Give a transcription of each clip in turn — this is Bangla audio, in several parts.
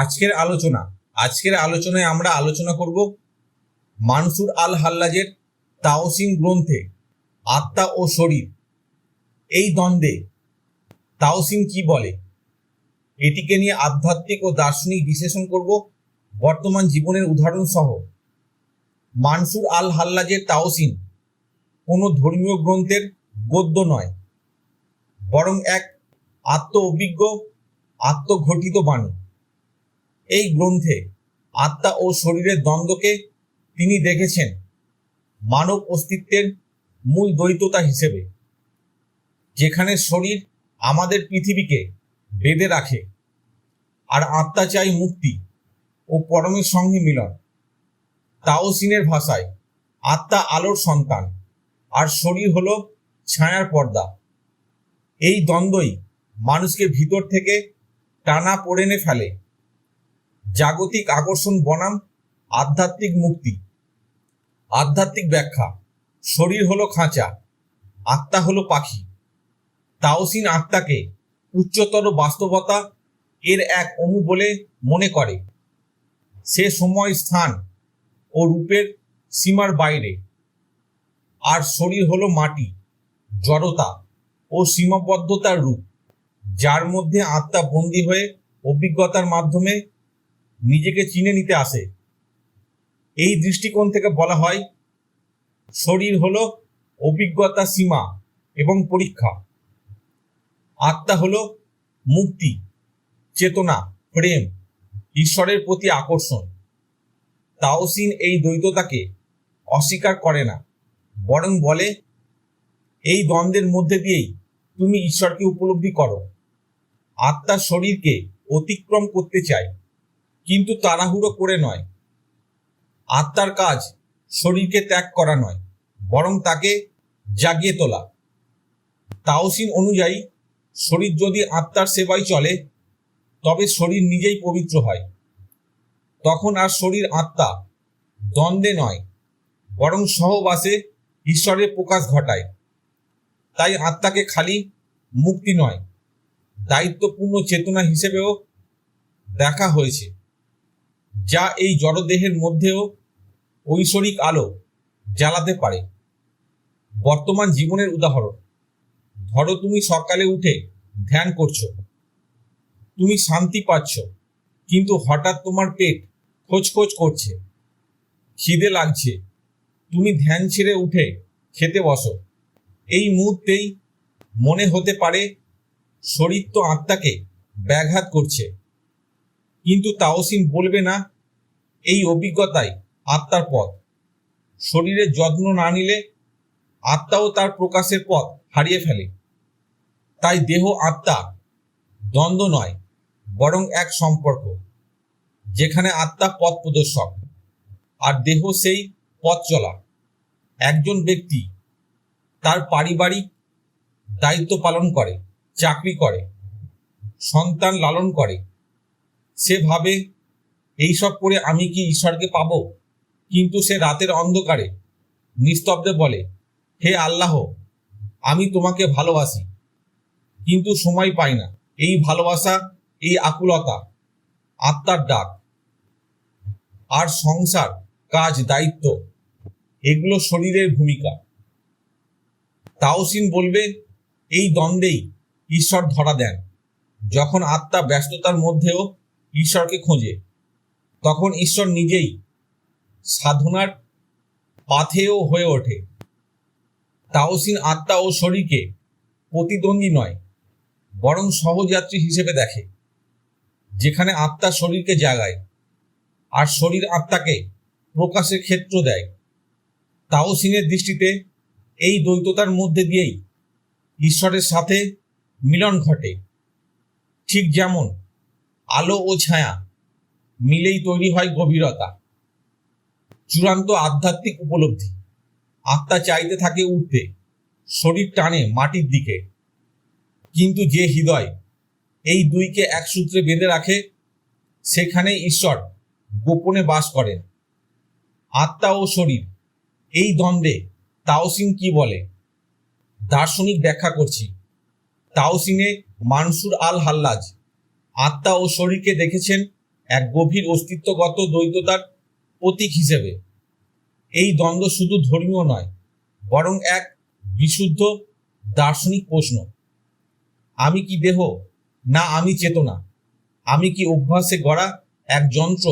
আজকের আলোচনা, আজকের আলোচনায় আমরা আলোচনা করব মানসুর আল হাল্লাজের তাওসিন গ্রন্থে আত্মা ও শরীর। এই দ্বন্দ্বে তাওসিন কি বলে? এটিকে নিয়ে আধ্যাত্মিক ও দার্শনিক বিশ্লেষণ করব বর্তমান জীবনের উদাহরণ সহ। মানসুর আল হাল্লাজের তাওসিন কোনো ধর্মীয় গ্রন্থের গদ্য নয়, বরং এক আত্ম অভিজ্ঞ আত্মঘটিত বাণী। এই গ্রন্থে আত্মা ও শরীরের দ্বন্দ্বকে তিনি দেখেছেন মানব অস্তিত্বের মূল দ্বৈততা হিসেবে, যেখানে শরীর আমাদের পৃথিবীকে বেঁধে রাখে আর আত্মা চাই মুক্তি ও পরমের সঙ্গে মিলন। তাওসিনের ভাষায় আত্মা আলোর সন্তান আর শরীর হল ছায়ার পর্দা। এই দ্বন্দ্বই মানুষকে ভিতর থেকে টানা পড়েনে ফেলে। জাগতিক আকর্ষণ বনাম, আধ্যাত্মিক মুক্তি। আধ্যাত্মিক ব্যাখ্যা, শরীর হলো খাঁচা, আত্মা হলো পাখি। তাওসিন আত্মাকে উচ্চতর বাস্তবতা এর এক অণু বলে মনে করে। সে সময়, স্থান ও রূপের সীমার বাইরে। আর শরীর হলো মাটি, জড়তা ও সীমাবদ্ধতার রূপ, যার মধ্যে আত্মা বন্দী হয়ে অভিজ্ঞতার মাধ্যমে নিজেকে চিনে নিতে আসে। এই দৃষ্টিকোণ থেকে বলা হয়, শরীর হলো অভিজ্ঞতা সীমা এবং পরীক্ষা। আত্মা হলো মুক্তি, চেতনা, প্রেম, ঈশ্বরের প্রতি আকর্ষণ। তাওসিন এই দ্বৈততাকে অস্বীকার করে না, বরং বলে, এই দ্বন্দ্বের মধ্যে দিয়েই তুমি ঈশ্বরকে উপলব্ধি করো। আত্মা শরীরকে অতিক্রম করতে চায়। কিন্তু তাড়াহুড়ো করে নয়। আত্মার কাজ শরীরকে ত্যাগ করা নয়, বরং তাকে জাগিয়ে তোলা। তাওসিন অনুযায়ী, শরীর যদি আত্মার সেবায় চলে, তবে শরীর নিজেই পবিত্র হয়। তখন আর শরীর আত্মা দ্বন্দ্বে নয়, বরং সহবাসে ঈশ্বরের প্রকাশ ঘটায়। তাই আত্মাকে খালি মুক্তি নয়, দায়িত্বপূর্ণ চেতনা হিসেবেও দেখা হয়েছে। যা এই জড়দেহের মধ্যেও ঐশ্বরিক আলো জ্বালাতে পারে। বর্তমান জীবনের উদাহরণ, ধরো তুমি সকালে উঠে ধ্যান করছ, তুমি শান্তি পাচ্ছ, কিন্তু হঠাৎ তোমার পেট খোঁজ করছে, খিদে লাগছে, তুমি ধ্যান ছেড়ে উঠে খেতে বসো। এই মুহূর্তেই মনে হতে পারে শরীর তো আত্মাকে ব্যাঘাত করছে। কিন্তু তাওসিন বলবে না, এই অভিজ্ঞতাই আত্মার পথ। শরীরের যত্ন না নিলে আত্মাও তার প্রকাশের পথ হারিয়ে ফেলে। তাই দেহ আত্মা, দ্বন্দ্ব নয়, বরং এক সম্পর্ক, যেখানে আত্মা পথ প্রদর্শক, আর দেহ সেই পথ চলা। একজন ব্যক্তি তার পারিবারিক দায়িত্ব পালন করে, চাকরি করে, সন্তান লালন করে সে ভাবে এইসব করে আমি কি ঈশ্বরকে পাব? কিন্তু সে রাতের অন্ধকারে নিস্তব্ধে বলে, হে আল্লাহ, আমি তোমাকে ভালোবাসি, কিন্তু সময় পাই না। এই ভালোবাসা, এই আকুলতা, আত্মার ডাক আর সংসার, কাজ, দায়িত্ব, এগুলো শরীরের ভূমিকা। তাওসিন বলবে, এই দ্বন্দ্বেই ঈশ্বর ধরা দেন। যখন আত্মা ব্যস্ততার মধ্যেও ঈশ্বরকে খোঁজে। তখন ঈশ্বর নিজেই সাধনার পাথেও হয়ে ওঠে। তাওসিন আত্মা ও শরীরকে প্রতিদ্বন্দ্বী নয়, বরং সহযাত্রী হিসেবে দেখে, যেখানে আত্মা শরীরকে জাগায় আর শরীর আত্মাকে প্রকাশের ক্ষেত্র দেয়। তাওসিনের দৃষ্টিতে এই দ্বৈততার মধ্যে দিয়েই ঈশ্বরের সাথে মিলন ঘটে। ঠিক যেমন আলো ও ছায়া মিলেই তৈরি হয় গভীরতা। চূড়ান্ত আধ্যাত্মিক উপলব্ধি। আত্মা চাইতে থাকে উঠতে, শরীর টানে মাটির দিকে। কিন্তু যে হৃদয় এই দুইকে এক সূত্রে বেঁধে রাখে, সেখানে ঈশ্বর গোপনে বাস করেন। আত্মা ও শরীর এই দ্বন্দ্বে তাওসিন কি বলে? দার্শনিক ব্যাখ্যা করছি। তাওসিনে মানসুর আল হাল্লাজ আত্মা ও শরীরকে দেখেছেন এক গভীর অস্তিত্বগত দ্বৈততার প্রতীক হিসেবে। এই দ্বন্দ্ব শুধু ধর্মীয় নয়, বরং এক বিশুদ্ধ দার্শনিক প্রশ্ন। আমি কি দেহ? না, আমি চেতনা। আমি কি অভ্যাসে গড়া এক যন্ত্র?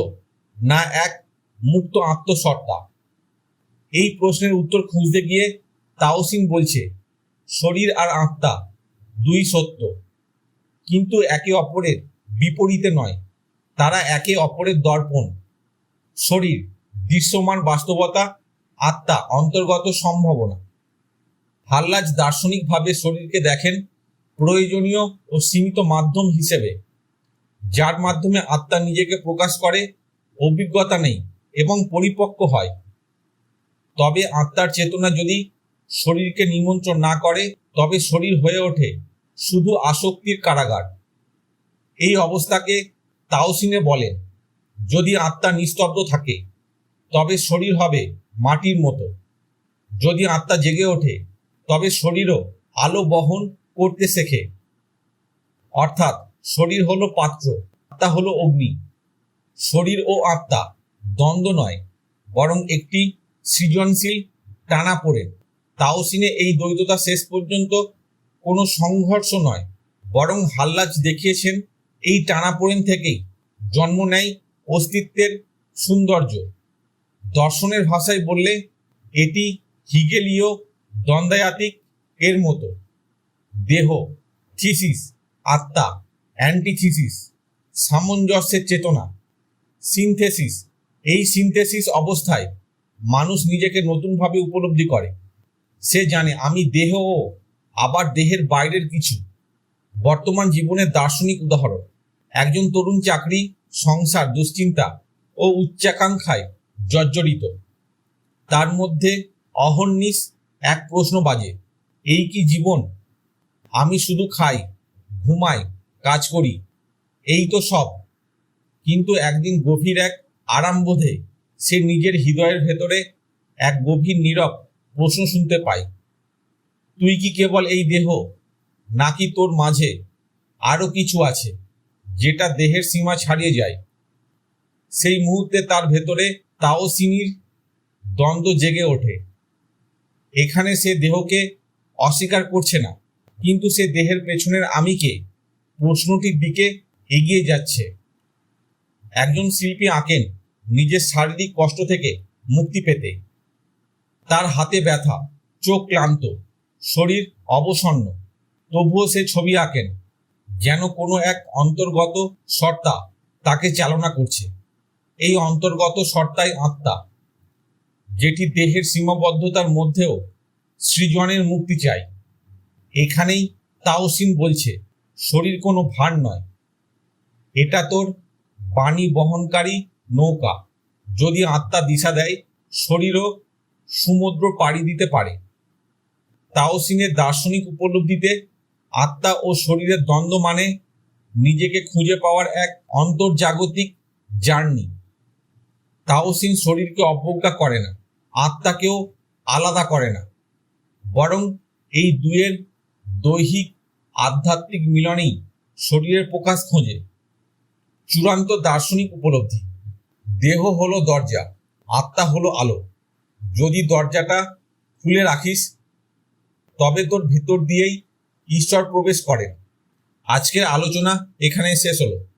না, এক মুক্ত আত্মসত্তা এই প্রশ্নের উত্তর খুঁজতে গিয়ে তাওসিন বলছে, শরীর আর আত্মা দুই সত্য কিন্তু একে অপরের বিপরীতে নয়। তারা একে অপরের দর্পণ, শরীর, দৃশ্যমান বাস্তবতা, আত্মা, অন্তর্গত সম্ভাবনা। হাল্লাজ দার্শনিকভাবে শরীরকে দেখেন প্রয়োজনীয় ও সীমিত মাধ্যম হিসেবে, যার মাধ্যমে আত্মা নিজেকে প্রকাশ করে, অভিজ্ঞতা নেই এবং পরিপক্ক হয়। তবে আত্মার চেতনা যদি শরীরকে নিমন্ত্রণ না করে, তবে শরীর হয়ে ওঠে শুধু আসক্তির কারাগার। এই অবস্থাকে তাওসিনে বলেন যদি আত্মা নিস্তব্ধ থাকে, তবে শরীর হবে মাটির মতো। যদি আত্মা জেগে ওঠে, তবে শরীরও আলো বহন করতে শেখে। অর্থাৎ শরীর হলো পাত্র, আত্মা হলো অগ্নি। শরীর ও আত্মা দ্বন্দ্ব নয়, বরং একটি সৃজনশীল টানা পড়ে। তাওসিনে এই দ্বৈততা শেষ পর্যন্ত কোনো সংঘর্ষ নয়, বরং হাল্লাজ দেখিয়েছেন এই টানাপোড়েন থেকেই জন্ম নেয় অস্তিত্বের সৌন্দর্য। দর্শনের ভাষায় বললে এটি হিগেলীয় দ্বন্দ্বায়াতিক এর মতো। দেহ, থিসিস, আত্মা, অ্যান্টিথিসিস, সামঞ্জস্যের চেতনা, সিনথেসিস, এই সিনথেসিস অবস্থায় মানুষ নিজেকে নতুনভাবে উপলব্ধি করে। সে জানে, আমি দেহ ও আবার দেহের বাইরের কিছু। বর্তমান জীবনের দার্শনিক উদাহরণ। একজন তরুণ চাকরি, সংসার, দুশ্চিন্তা ও উচ্চাকাঙ্ক্ষায় জর্জরিত। তার মধ্যে অহর্নিশ এক প্রশ্ন বাজে, এই কি জীবন? আমি শুধু খাই, ঘুমাই, কাজ করি, এই তো সব। কিন্তু একদিন গভীর এক আরামবোধে সে নিজের হৃদয়ের ভেতরে এক গভীর নীরব প্রশ্ন শুনতে পায়, তুই কি কেবল এই দেহ? নাকি তোর মাঝে আরও কিছু আছে? যেটা দেহের সীমা ছাড়িয়ে যায়। সেই মুহূর্তে তার ভেতরে তাও তাওসিনির দ্বন্দ্ব জেগে ওঠে। এখানে সে দেহকে অস্বীকার করছে না, কিন্তু সে দেহের পেছনের আমিকে প্রশ্নটির দিকে এগিয়ে যাচ্ছে। একজন শিল্পী আঁকেন নিজের শারীরিক কষ্ট থেকে মুক্তি পেতে। তার হাতে ব্যথা, চোখ ক্লান্ত, শরীর অবসন্ন, তবুও সে ছবি আঁকেন। যেন কোনো এক অন্তর্গত সত্তা তাকে চালনা করছে। এই অন্তর্গত সত্তাই আত্মা, যেটি দেহের সীমাবদ্ধতার মধ্যেও সৃজনের মুক্তি চাই এখানেই তাওসিন বলছে, শরীর কোনো ভার নয়। এটা তোর বাণী বহনকারী নৌকা। যদি আত্মা দিশা দেয়, শরীরও সমুদ্র পাড়ি দিতে পারে। তাওসিনের দার্শনিক উপলব্ধিতে আত্মা ও শরীরের দ্বন্দ্ব মানে নিজেকে খুঁজে পাওয়ার এক অন্তর্জাগতিক জার্নি। তাওসিন শরীরকে অবজ্ঞা করে না, আত্মাকেও আলাদা করে না। বরং এই দুয়ের দৈহিক আধ্যাত্মিক মিলনেই শরীরের প্রকাশ খোঁজে। চূড়ান্ত দার্শনিক উপলব্ধি, দেহ হলো দরজা, আত্মা হলো আলো। যদি দরজাটা খুলে রাখিস, তবে তোর ভেতর দিয়েই ঈশ্বর প্রবেশ করেন। আজকের আলোচনা এখানেই শেষ হলো।